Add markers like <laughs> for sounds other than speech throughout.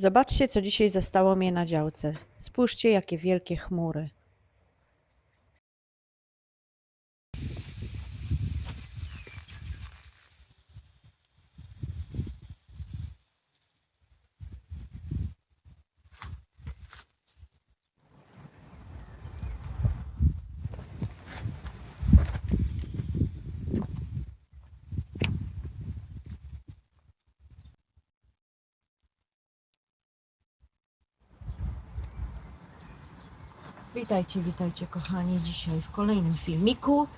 Zobaczcie, co dzisiaj zastało mnie na działce. Spójrzcie, jakie wielkie chmury. Witajcie, witajcie kochani dzisiaj w kolejnym filmiku.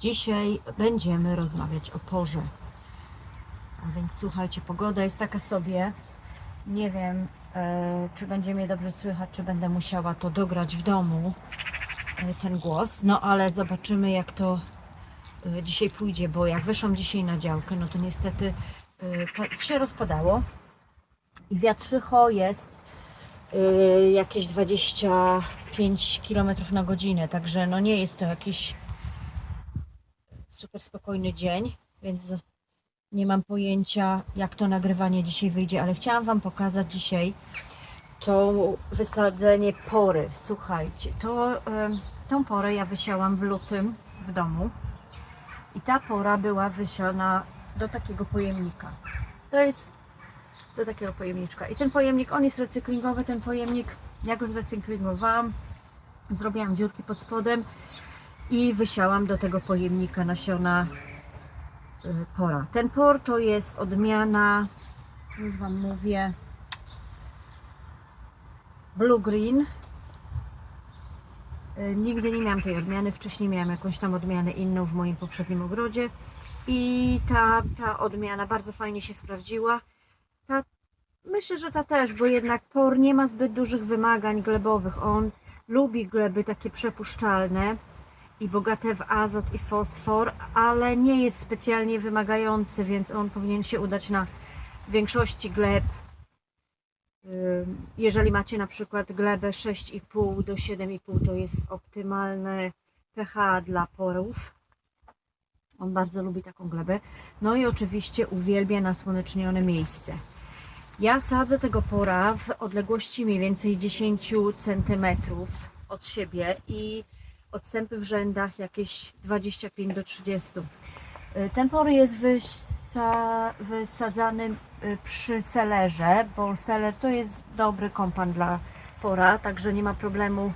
Dzisiaj będziemy rozmawiać o porze. A więc słuchajcie, pogoda jest taka sobie. Nie wiem, e, czy będzie mnie dobrze słychać, czy będę musiała to dograć w domu, e, ten głos. No ale zobaczymy, jak to e, dzisiaj pójdzie, bo jak weszłam dzisiaj na działkę, no to niestety się rozpadało. I wiatrzycho jest jakieś 25 km na godzinę, także no nie jest to jakiś super spokojny dzień, więc nie mam pojęcia jak to nagrywanie dzisiaj wyjdzie, ale chciałam Wam pokazać dzisiaj to wysadzenie pory. Słuchajcie, to, y, tą porę ja wysiałam w lutym w domu i ta pora była wysiana do takiego pojemnika. To jest do takiego pojemniczka. I ten pojemnik, on jest recyklingowy, ten pojemnik, ja go zrecyklingowałam, zrobiłam dziurki pod spodem i wysiałam do tego pojemnika nasiona y, pora. Ten por to jest odmiana, już Wam mówię, Blue Green. Y, Nigdy nie miałam tej odmiany, wcześniej miałam jakąś tam odmianę inną w moim poprzednim ogrodzie i ta, ta odmiana bardzo fajnie się sprawdziła. Myślę, że ta też, bo jednak por nie ma zbyt dużych wymagań glebowych. On lubi gleby takie przepuszczalne i bogate w azot i fosfor, ale nie jest specjalnie wymagający, więc on powinien się udać na większości gleb. Jeżeli macie na przykład glebę 6,5 do 7,5, to jest optymalne pH dla porów. On bardzo lubi taką glebę. No i oczywiście uwielbia nasłonecznione miejsce. Ja sadzę tego pora w odległości mniej więcej 10 cm od siebie i odstępy w rzędach jakieś 25 do 30. Y, Ten por jest wysa, wysadzany y, przy selerze, bo seler to jest dobry kompan dla pora, także nie ma problemu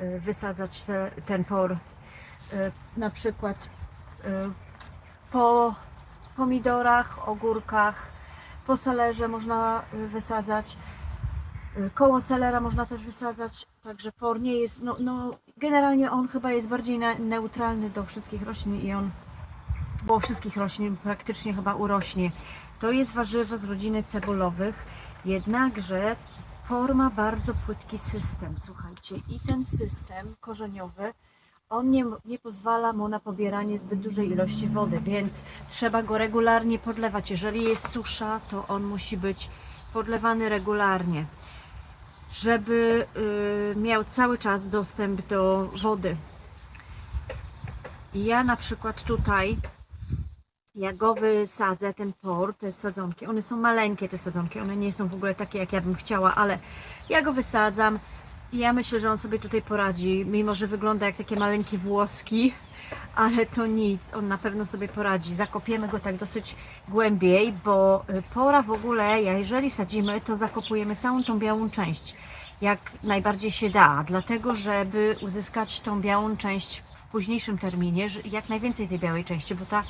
y, wysadzać te, ten por na przykład po pomidorach, ogórkach, po selerze można y, wysadzać, y, koło selera można też wysadzać, także por nie jest, no, no generalnie on chyba jest bardziej ne- neutralny do wszystkich roślin i on, bo wszystkich roślin praktycznie chyba urośnie. To jest warzywo z rodziny cebulowych, jednakże por ma bardzo płytki system, słuchajcie, i ten system korzeniowy on nie, nie pozwala mu na pobieranie zbyt dużej ilości wody, więc trzeba go regularnie podlewać. Jeżeli jest susza, to on musi być podlewany regularnie, żeby y, miał cały czas dostęp do wody. Ja na przykład tutaj, jak go wysadzę, ten por, te sadzonki, one są maleńkie te sadzonki, one nie są w ogóle takie, jak ja bym chciała, ale ja go wysadzam, ja myślę, że on sobie tutaj poradzi, mimo że wygląda jak takie maleńkie włoski, <laughs> ale to nic, on na pewno sobie poradzi. Zakopiemy go tak dosyć głębiej, bo y, pora w ogóle, jeżeli sadzimy, to zakopujemy całą tą białą część, jak najbardziej się da, dlatego żeby uzyskać tą białą część w późniejszym terminie, jak najwięcej tej białej części, bo ta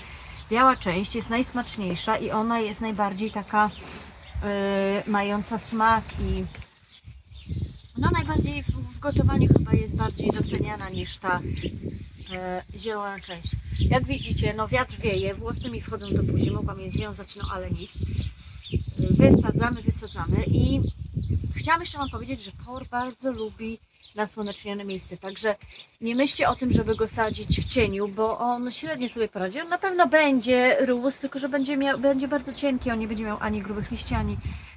biała część jest najsmaczniejsza i ona jest najbardziej taka y, mająca smak i no najbardziej w, w gotowaniu chyba jest bardziej doceniana niż ta e, zielona część. Jak widzicie, no wiatr wieje, włosy mi wchodzą do buzi, mogłam je związać, no ale nic. Wysadzamy, wysadzamy i chciałam jeszcze Wam powiedzieć, że por bardzo lubi nasłonecznione miejsce, także nie myślcie o tym, żeby go sadzić w cieniu, bo on średnio sobie poradzi. On na pewno będzie rósł, tylko że będzie, miał, będzie bardzo cienki, on nie będzie miał ani grubych liści, ani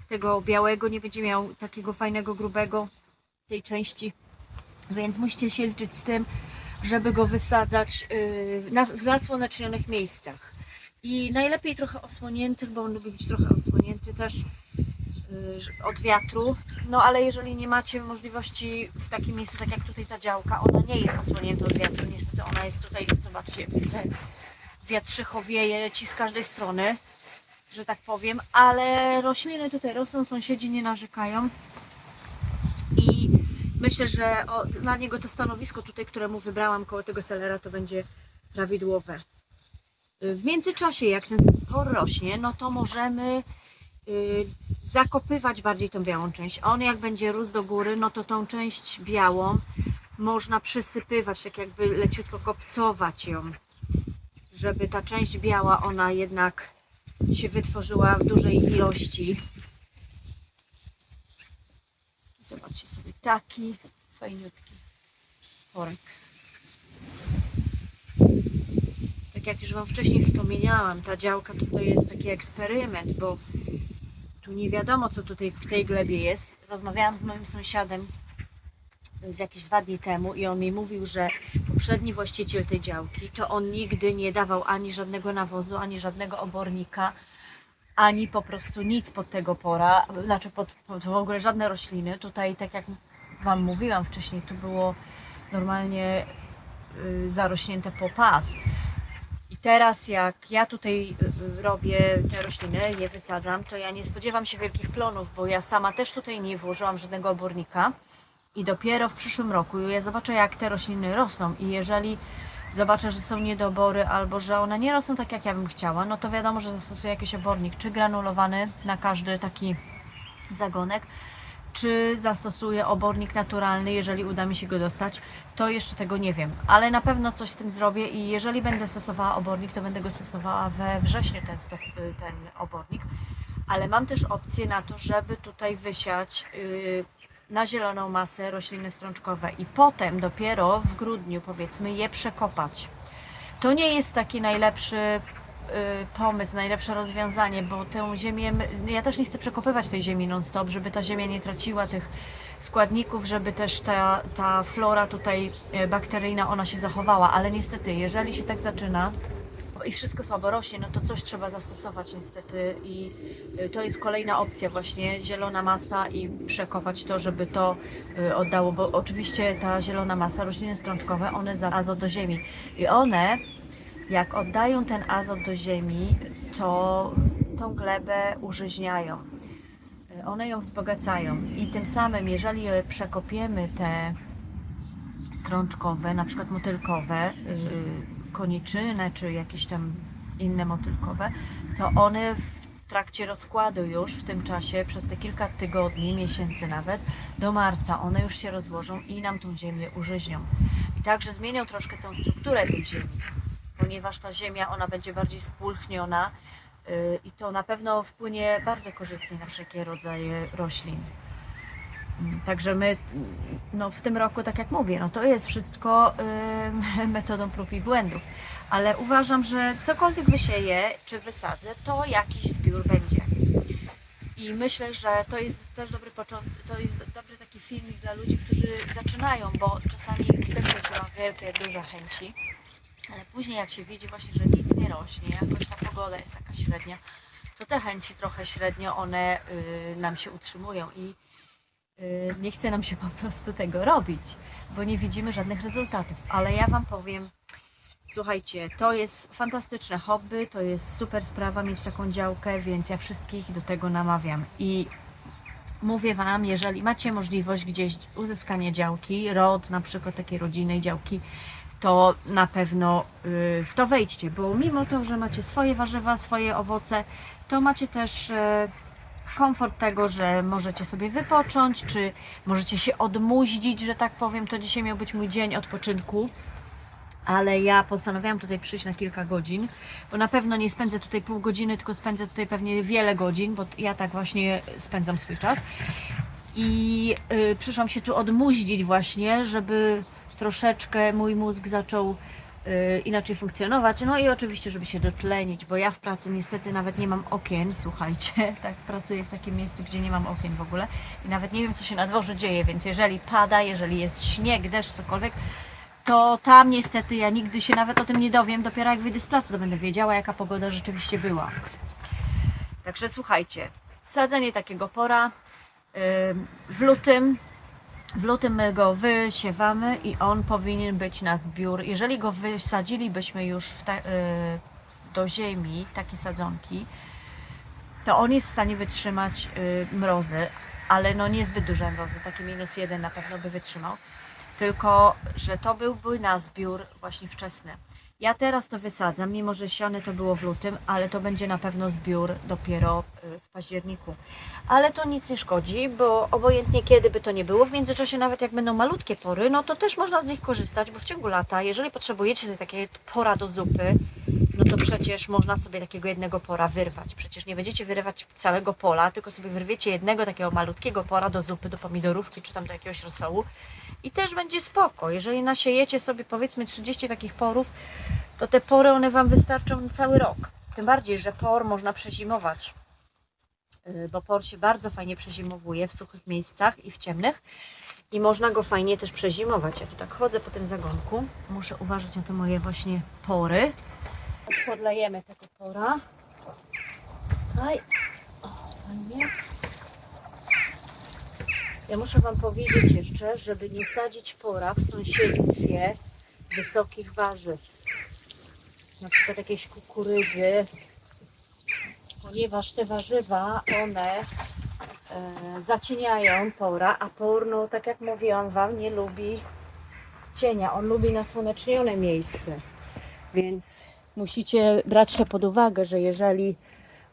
tego białego, nie będzie miał takiego fajnego, grubego tej części, więc musicie się liczyć z tym, żeby go wysadzać na, w zasłonecznionych miejscach. I najlepiej trochę osłoniętych, bo on lubi być trochę osłonięty też. Y, od wiatru. No ale jeżeli nie macie możliwości w takim miejscu, tak jak tutaj ta działka, ona nie jest osłonięta od wiatru. Niestety ona jest tutaj, zobaczcie, te wietrzycho wieje ci z każdej strony, że tak powiem, ale rośliny tutaj rosną, sąsiedzi nie narzekają myślę, że o, na niego to stanowisko tutaj, któremu wybrałam koło tego selera, to będzie prawidłowe. Y, W międzyczasie, jak ten por rośnie, no to możemy y, zakopywać bardziej tą białą część. On jak będzie rósł do góry, no to tą część białą można przysypywać, tak jakby leciutko kopcować ją, żeby ta część biała, ona jednak się wytworzyła w dużej ilości. Zobaczcie sobie, taki fajniutki porek. Tak jak już Wam wcześniej wspomniałam, ta działka to jest taki eksperyment, bo tu nie wiadomo, co tutaj w tej glebie jest. Rozmawiałam z moim sąsiadem z jakieś dwa dni temu i on mi mówił, że poprzedni właściciel tej działki to on nigdy nie dawał ani żadnego nawozu, ani żadnego obornika, ani po prostu nic pod tego pora, znaczy pod, pod w ogóle żadne rośliny. Tutaj, tak jak Wam mówiłam wcześniej, tu było normalnie y, zarośnięte po pas. I teraz jak ja tutaj y, robię te rośliny, je wysadzam, to ja nie spodziewam się wielkich plonów, bo ja sama też tutaj nie włożyłam żadnego obornika. I dopiero w przyszłym roku ja zobaczę, jak te rośliny rosną. I jeżeli zobaczę, że są niedobory albo że one nie rosną tak, jak ja bym chciała, no to wiadomo, że zastosuję jakiś obornik, czy granulowany na każdy taki zagonek, czy zastosuję obornik naturalny, jeżeli uda mi się go dostać, to jeszcze tego nie wiem. Ale na pewno coś z tym zrobię i jeżeli będę stosowała obornik, to będę go stosowała we wrześniu ten, ten obornik. Ale mam też opcję na to, żeby tutaj wysiać yy, na zieloną masę rośliny strączkowe i potem dopiero w grudniu powiedzmy je przekopać. To nie jest taki najlepszy y, pomysł, najlepsze rozwiązanie, bo tę ziemię, ja też nie chcę przekopywać tej ziemi non-stop, żeby ta ziemia nie traciła tych składników, żeby też ta, ta flora tutaj y, bakteryjna, ona się zachowała, ale niestety, jeżeli się tak zaczyna, i wszystko słabo rośnie, no to coś trzeba zastosować niestety i y, to jest kolejna opcja właśnie, zielona masa i przekopać to, żeby to y, oddało, bo oczywiście ta zielona masa, rośliny strączkowe, one za azot do ziemi i one jak oddają ten azot do ziemi, to tą glebę użyźniają. Y, One ją wzbogacają i tym samym, jeżeli je przekopiemy te strączkowe, na przykład motylkowe, yy, koniczynę czy jakieś tam inne motylkowe, to one w trakcie rozkładu już w tym czasie, przez te kilka tygodni, miesięcy nawet, do marca one już się rozłożą i nam tą ziemię użyźnią. I także zmienią troszkę tą strukturę tej ziemi, ponieważ ta ziemia, ona będzie bardziej spulchniona yy, i to na pewno wpłynie bardzo korzystnie na wszelkie rodzaje roślin. Także my no, w tym roku, tak jak mówię, no, to jest wszystko y, <laughs> metodą prób i błędów. Ale uważam, że cokolwiek wysieję czy wysadzę, to jakiś zbiór będzie. I myślę, że to jest też dobry początek, to jest dobry taki filmik dla ludzi, którzy zaczynają, bo czasami chce że ma wielkie, duże chęci, ale później jak się widzi właśnie, że nic nie rośnie, jakoś ta pogoda jest taka średnia, to te chęci trochę średnio one y, nam się utrzymują i nie chce nam się po prostu tego robić, bo nie widzimy żadnych rezultatów. Ale ja Wam powiem, słuchajcie, to jest fantastyczne hobby, to jest super sprawa mieć taką działkę, więc ja wszystkich do tego namawiam. I mówię Wam, jeżeli macie możliwość gdzieś uzyskania działki, rod, na przykład takiej rodzinnej działki, to na pewno y, w to wejdźcie, bo mimo to, że macie swoje warzywa, swoje owoce, to macie też y, komfort tego, że możecie sobie wypocząć, czy możecie się odmuździć, że tak powiem. To dzisiaj miał być mój dzień odpoczynku, ale ja postanowiłam tutaj przyjść na kilka godzin, bo na pewno nie spędzę tutaj pół godziny, tylko spędzę tutaj pewnie wiele godzin, bo ja tak właśnie spędzam swój czas. I y, przyszłam się tu odmuździć właśnie, żeby troszeczkę mój mózg zaczął inaczej funkcjonować. No i oczywiście, żeby się dotlenić, bo ja w pracy niestety nawet nie mam okien, słuchajcie, <laughs> tak pracuję w takim miejscu, gdzie nie mam okien w ogóle i nawet nie wiem, co się na dworze dzieje, więc jeżeli pada, jeżeli jest śnieg, deszcz, cokolwiek, to tam niestety ja nigdy się nawet o tym nie dowiem, dopiero jak wyjdę z pracy, to będę wiedziała, jaka pogoda rzeczywiście była. Także słuchajcie, sadzenie takiego pora ym, w lutym. W lutym my go wysiewamy i on powinien być na zbiór. Jeżeli go wysadzilibyśmy już ta, y, do ziemi, takie sadzonki, to on jest w stanie wytrzymać y, mrozy, ale no niezbyt duże mrozy, taki minus jeden na pewno by wytrzymał. Tylko, że to byłby na zbiór właśnie wczesny. Ja teraz to wysadzam, mimo że siane to było w lutym, ale to będzie na pewno zbiór dopiero y, w październiku. Ale to nic nie szkodzi, bo obojętnie kiedy by to nie było, w międzyczasie nawet jak będą malutkie pory, no to też można z nich korzystać, bo w ciągu lata, jeżeli potrzebujecie sobie takie pora do zupy, no to przecież można sobie takiego jednego pora wyrwać. Przecież nie będziecie wyrywać całego pola, tylko sobie wyrwiecie jednego takiego malutkiego pora do zupy, do pomidorówki czy tam do jakiegoś rosołu i też będzie spoko. Jeżeli nasiejecie sobie powiedzmy 30 takich porów, to te pory one Wam wystarczą cały rok. Tym bardziej, że por można przezimować, Yy, bo por się bardzo fajnie przezimowuje w suchych miejscach i w ciemnych i można go fajnie też przezimować. Ja tu tak chodzę po tym zagonku, muszę uważać na te moje właśnie pory. Podlejemy tego pora. Aj, o, fajnie. Ja muszę Wam powiedzieć jeszcze, żeby nie sadzić pora w sąsiedztwie wysokich warzyw. Na przykład jakieś kukurydzy, ponieważ te warzywa, one e, zacieniają pora, a por, no tak jak mówiłam Wam, nie lubi cienia. On lubi nasłonecznione miejsce. Więc musicie brać to pod uwagę, że jeżeli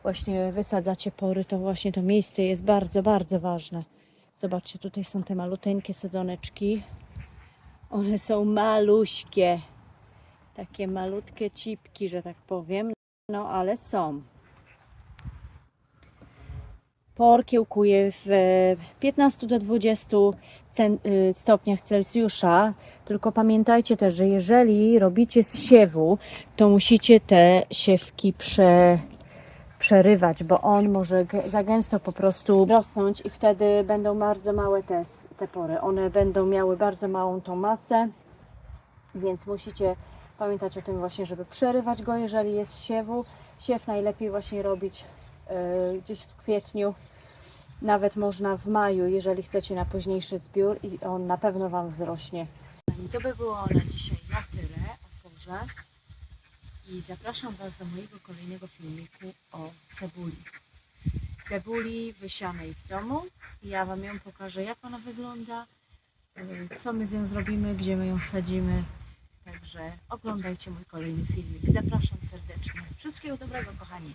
właśnie wysadzacie pory, to właśnie to miejsce jest bardzo, bardzo ważne. Zobaczcie, tutaj są te maluteńkie sadzoneczki. One są maluśkie. Takie malutkie cipki, że tak powiem. No ale są. Por kiełkuje w e, 15 do 20 cen- y, stopniach Celsjusza. Tylko pamiętajcie też, że jeżeli robicie z siewu, to musicie te siewki prze, przerywać, bo on może za gęsto po prostu rosnąć i wtedy będą bardzo małe te, te pory. One będą miały bardzo małą tą masę, więc musicie pamiętać o tym właśnie, żeby przerywać go, jeżeli jest siewu. Siew najlepiej właśnie robić gdzieś w kwietniu, nawet można w maju, jeżeli chcecie na późniejszy zbiór i on na pewno Wam wzrośnie. To by było na dzisiaj na tyle o porze i zapraszam Was do mojego kolejnego filmiku o cebuli. Cebuli wysianej w domu. Ja Wam ją pokażę, jak ona wygląda, y, co my z nią zrobimy, gdzie my ją wsadzimy. Także oglądajcie mój kolejny filmik. Zapraszam serdecznie. Wszystkiego dobrego, kochani.